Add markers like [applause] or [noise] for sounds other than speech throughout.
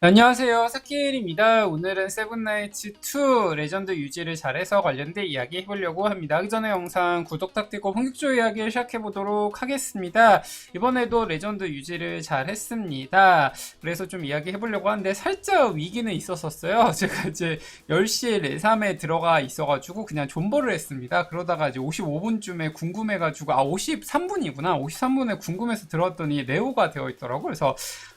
안녕하세요. 사키엘입니다. 오늘은 세븐나이츠 2 레전드 유지를 잘해서 관련된 이야기 해보려고 합니다. 그 전에 영상 구독 부탁드리고 본격적으로 이야기를 시작해보도록 하겠습니다. 이번에도 레전드 유지를 잘했습니다. 그래서 좀 이야기 해보려고 하는데 살짝 위기는 있었었어요. [laughs] 제가 이제 10시에 레삼에 들어가 있어가지고 그냥 존버를 했습니다. 그러다가 이제 55분쯤에 궁금해가지고 아 53분이구나. 53분에 궁금해서 들어왔더니 레오가 되어 있더라고 그래서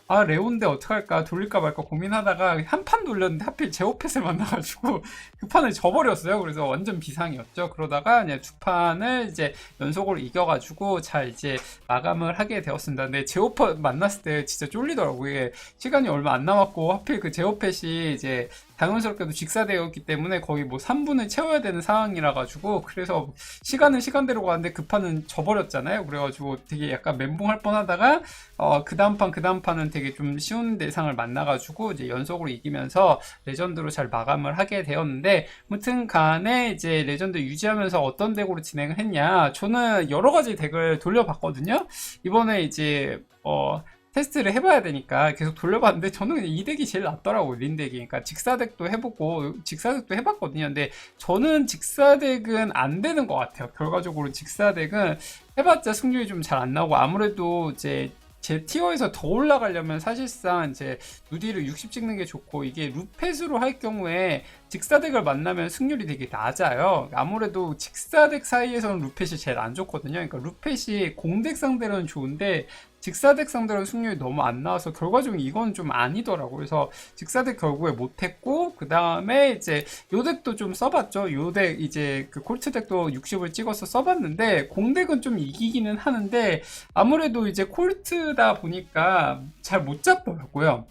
아 레온데 어떡할까? 돌릴까 말까 고민하다가 한 판 돌렸는데 하필 제오펫을 만나가지고 [laughs] 그 판을 져버렸어요. 그래서 완전 비상이었죠. 그러다가 이제 두 판을 이제 연속으로 이겨가지고 잘 이제 마감을 하게 되었습니다. 근데 제오펫 만났을 때 진짜 쫄리더라고요. 이게 시간이 얼마 안 남았고 하필 그 제오펫이 이제 당연스럽게도 직사되었기 때문에 거의 뭐 3분을 채워야 되는 상황이라 가지고 그래서 시간은 시간대로 가는데 그 판은 져버렸잖아요 그래가지고 되게 약간 멘붕할 뻔하다가 어, 그 다음 판, 그 다음 판은 되게 좀 쉬운 대상을 만나가지고 이제 연속으로 이기면서 레전드로 잘 마감을 하게 되었는데, 무튼 간에 이제 레전드 유지하면서 어떤 덱으로 진행을 했냐. 저는 여러 가지 덱을 돌려봤거든요. 이번에 이제, 어, 테스트를 해봐야 되니까 계속 돌려봤는데 저는 그냥 이 덱이 제일 낫더라고요 린 덱이 그러니까 직사덱도 해보고 직사덱도 해봤거든요 근데 저는 직사덱은 안 되는 것 같아요 결과적으로 직사덱은 해봤자 승률이 좀 잘 안 나오고 아무래도 이제 제 티어에서 더 올라가려면 사실상 이제 누디를 60 찍는 게 좋고 이게 루펫으로 할 경우에 직사덱을 만나면 승률이 되게 낮아요. 아무래도 직사덱 사이에서는 루펫이 제일 안 좋거든요. 그러니까 루펫이 공덱 상대로는 좋은데 직사덱 상대로는 승률이 너무 안 나와서 결과적으로 이건 좀 아니더라고요. 그래서 직사덱 결국에 못했고 그 다음에 이제 요 덱도 좀 써봤죠. 요 덱 이제 그 콜트 덱도 60을 찍어서 써봤는데 공덱은 좀 이기기는 하는데 아무래도 이제 콜트다 보니까 잘 못 잡더라고요.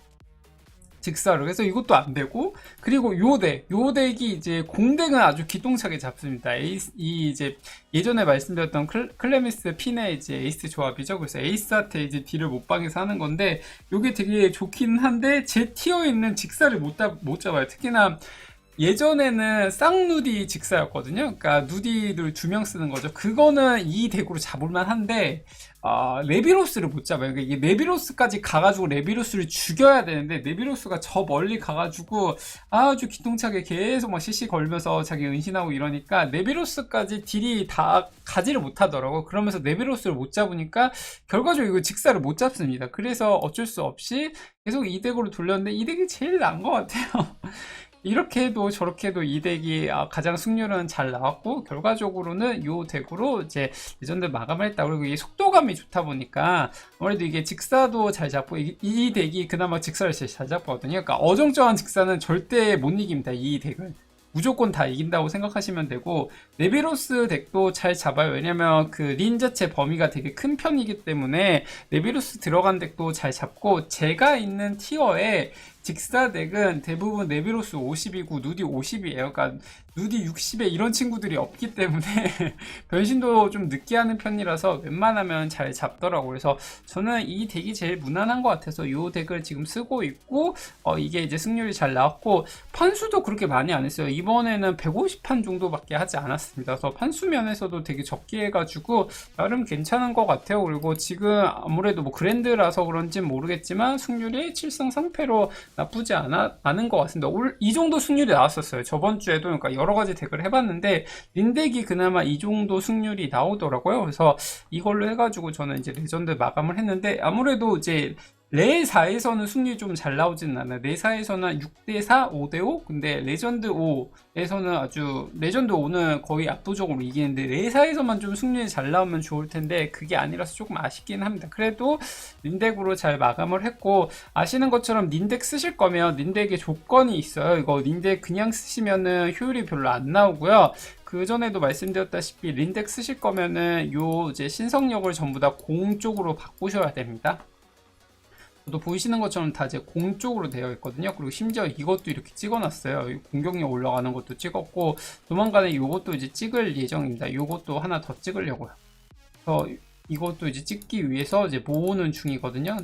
직사를 그래서 이것도 안 되고 그리고 요덱 요덱이 이제 공덱은 아주 기똥차게 잡습니다 에이스, 이 이제 예전에 말씀드렸던 클, 클레미스 핀의 이제 에이스 조합이죠 그래서 에이스한테 이제 딜을 못 방해서 하는 건데 요게 되게 좋긴 한데 제 티어에 있는 직사를 못, 잡, 못 잡아요 특히나 예전에는 쌍누디 직사였거든요. 그러니까 누디를 두 명 쓰는 거죠. 그거는 이 덱으로 잡을만 한데 아, 레비로스를 못 잡아요. 그러니까 이게 레비로스까지 가가지고 레비로스를 죽여야 되는데 레비로스가 저 멀리 가가지고 아주 기똥차게 계속 막 CC 걸면서 자기 은신하고 이러니까 레비로스까지 딜이 다 가지를 못하더라고. 그러면서 레비로스를 못 잡으니까 결과적으로 이거 직사를 못 잡습니다. 그래서 어쩔 수 없이 계속 이 덱으로 돌렸는데 이 덱이 제일 나은 것 같아요. 이렇게 해도 저렇게 해도 이 덱이 아, 가장 승률은 잘 나왔고 결과적으로는 이 덱으로 이제 레전드 마감을 했다. 그리고 이 속도감이 좋다 보니까 아무래도 이게 직사도 잘 잡고 이, 이 덱이 그나마 직사를 제일 잘 잡거든요. 그러니까 어정쩡한 직사는 절대 못 이깁니다. 이 덱을 무조건 다 이긴다고 생각하시면 되고 네비로스 덱도 잘 잡아요. 왜냐면 그 린 자체 범위가 되게 큰 편이기 때문에 네비로스 들어간 덱도 잘 잡고 제가 있는 티어에 직사 덱은 대부분 네비로스 50이고 누디 50이에요 그러니까 누디 60에 이런 친구들이 없기 때문에 [laughs] 변신도 좀 늦게 하는 편이라서 웬만하면 잘 잡더라고요 그래서 저는 이 덱이 제일 무난한 것 같아서 이 덱을 지금 쓰고 있고 어, 이게 이제 승률이 잘 나왔고 판수도 그렇게 많이 안 했어요 이번에는 150판 정도밖에 하지 않았습니다. 그래서 판수 면에서도 되게 적게 해가지고 나름 괜찮은 것 같아요. 그리고 지금 아무래도 뭐 그랜드라서 그런지 모르겠지만 승률이 7승 3패로 나쁘지 않아, 않은 것 같습니다. 올, 이 정도 승률이 나왔었어요. 저번 주에도 그러니까 여러 가지 덱을 해봤는데 린덱이 그나마 이 정도 승률이 나오더라고요. 그래서 이걸로 해가지고 저는 이제 레전드 마감을 했는데 아무래도 이제 레4에서는 승률이 좀 잘 나오지는 않아요. 레4에서는 6대4, 5대5? 근데 레전드 5에서는 아주, 레전드 5는 거의 압도적으로 이기는데, 레4에서만 좀 승률이 잘 나오면 좋을 텐데, 그게 아니라서 조금 아쉽긴 합니다. 그래도 닌덱으로 잘 마감을 했고, 아시는 것처럼 닌덱 쓰실 거면 닌덱에 조건이 있어요. 이거 닌덱 그냥 쓰시면은 효율이 별로 안 나오고요. 그 전에도 말씀드렸다시피 린덱 쓰실 거면은 요 이제 신성력을 전부 다 공 쪽으로 바꾸셔야 됩니다. 또 보이시는 것처럼 다 이제 공 쪽으로 되어 있거든요. 그리고 심지어 이것도 이렇게 찍어놨어요. 공격력 올라가는 것도 찍었고 조만간에 이것도 이제 찍을 예정입니다. 이것도 하나 더 찍으려고요. 그래서 이것도 이제 찍기 위해서 이제 모으는 중이거든요.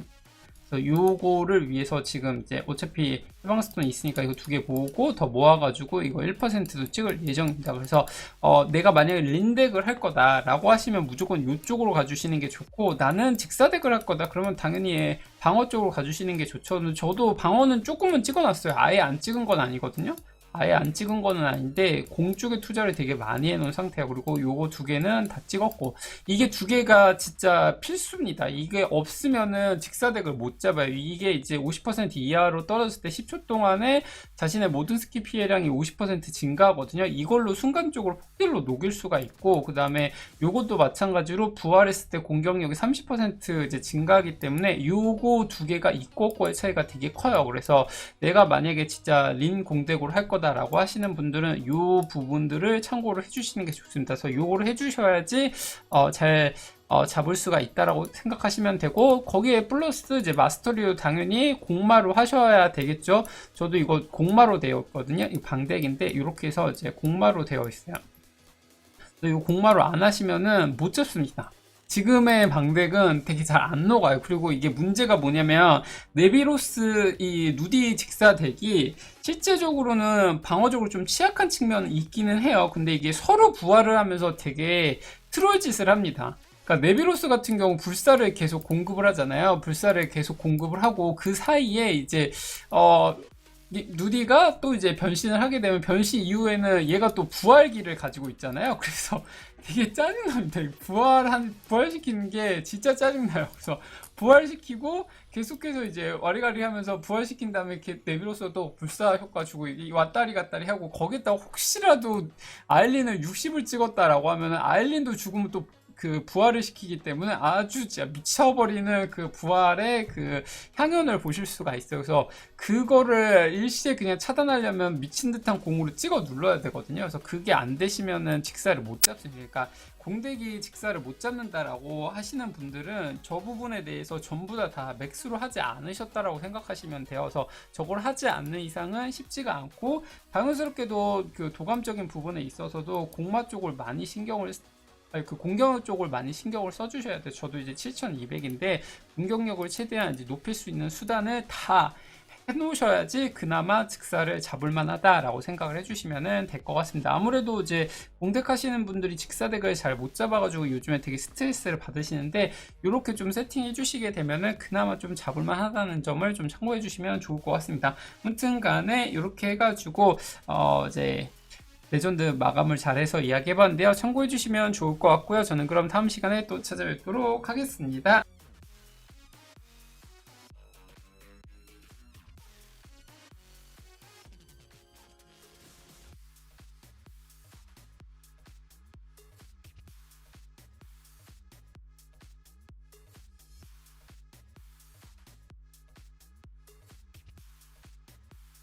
그래서 요거를 위해서 지금 이제 어차피 해방스톤이 있으니까 이거 두개 모으고 더 모아가지고 이거 1%도 찍을 예정입니다. 그래서 어, 내가 만약에 린덱을 할 거다라고 하시면 무조건 이쪽으로 가주시는 게 좋고 나는 직사덱을 할 거다 그러면 당연히 방어 쪽으로 가주시는 게 좋죠. 저도 방어는 조금은 찍어놨어요. 아예 안 찍은 건 아니거든요. 아예 안 찍은 거는 아닌데 공 쪽에 투자를 되게 많이 해놓은 상태야. 그리고 요거 두 개는 다 찍었고 이게 두 개가 진짜 필수입니다. 이게 없으면은 직사덱을 못 잡아요. 이게 이제 50% 이하로 떨어졌을 때 10초 동안에 자신의 모든 스킬 피해량이 50% 증가하거든요. 이걸로 순간적으로 폭딜로 녹일 수가 있고 그 다음에 요것도 마찬가지로 부활했을 때 공격력이 30% 이제 증가하기 때문에 요거 두 개가 있고 없고의 차이가 되게 커요. 그래서 내가 만약에 진짜 린 공덱으로 할 거다 라고 하시는 분들은 요 부분들을 참고를 해주시는 게 좋습니다. 그래서 요거를 해주셔야지 어, 잘 어, 잡을 수가 있다라고 생각하시면 되고 거기에 플러스 이제 마스터리도 당연히 공마로 하셔야 되겠죠. 저도 이거 공마로 되어 있거든요. 이 방덱인데 이렇게 해서 이제 공마로 되어 있어요. 이 공마로 안 하시면은 못 잡습니다. 지금의 방덱은 되게 잘 안 녹아요. 그리고 이게 문제가 뭐냐면 네비로스 이 누디 직사 덱이 실제적으로는 방어적으로 좀 취약한 측면은 있기는 해요. 근데 이게 서로 부활을 하면서 되게 트롤 짓을 합니다. 그러니까 네비로스 같은 경우 불사를 계속 공급을 하잖아요. 불사를 계속 공급을 하고 그 사이에 이제 어 이- 누디가 또 이제 변신을 하게 되면 변신 이후에는 얘가 또 부활기를 가지고 있잖아요. [laughs] 그래서 되게 짜증납니다. 이 부활한 부활시키는 게 진짜 짜증나요. 그래서 부활시키고 계속해서 이제 와리가리 하면서 부활시킨 다음에 이렇게 또 불사 효과 주고 이 왔다리 갔다리 하고 거기다가 혹시라도 아일린을 60을 찍었다라고 하면은 아일린도 죽으면 또 그 부활을 시키기 때문에 아주 진짜 미쳐버리는 그 부활의 그 향연을 보실 수가 있어요. 그래서 그거를 일시에 그냥 차단하려면 미친 듯한 공으로 찍어 눌러야 되거든요. 그래서 그게 안 되시면은 직사를 못 잡습니다. 그러니까 공대기 직사를 못 잡는다라고 하시는 분들은 저 부분에 대해서 전부 다 다 맥스로 하지 않으셨다라고 생각하시면 되어서 저걸 하지 않는 이상은 쉽지가 않고 당연스럽게도 그 도감적인 부분에 있어서도 공마 쪽을 많이 신경을 그 공격 쪽을 많이 신경을 써주셔야 돼요. 저도 이제 7,200인데 공격력을 최대한 이제 높일 수 있는 수단을 다 해놓으셔야지 그나마 직사를 잡을 만하다라고 생각을 해주시면 될 것 같습니다. 아무래도 이제 공덱 하시는 분들이 직사덱을 잘 못 잡아가지고 요즘에 되게 스트레스를 받으시는데 이렇게 좀 세팅해 주시게 되면은 그나마 좀 잡을 만하다는 점을 좀 참고해 주시면 좋을 것 같습니다. 아무튼 간에 이렇게 해가지고 어 이제 레전드 마감을 잘해서 이야기해봤는데요. 참고해주시면 좋을 것 같고요. 저는 그럼 다음 시간에 또 찾아뵙도록 하겠습니다.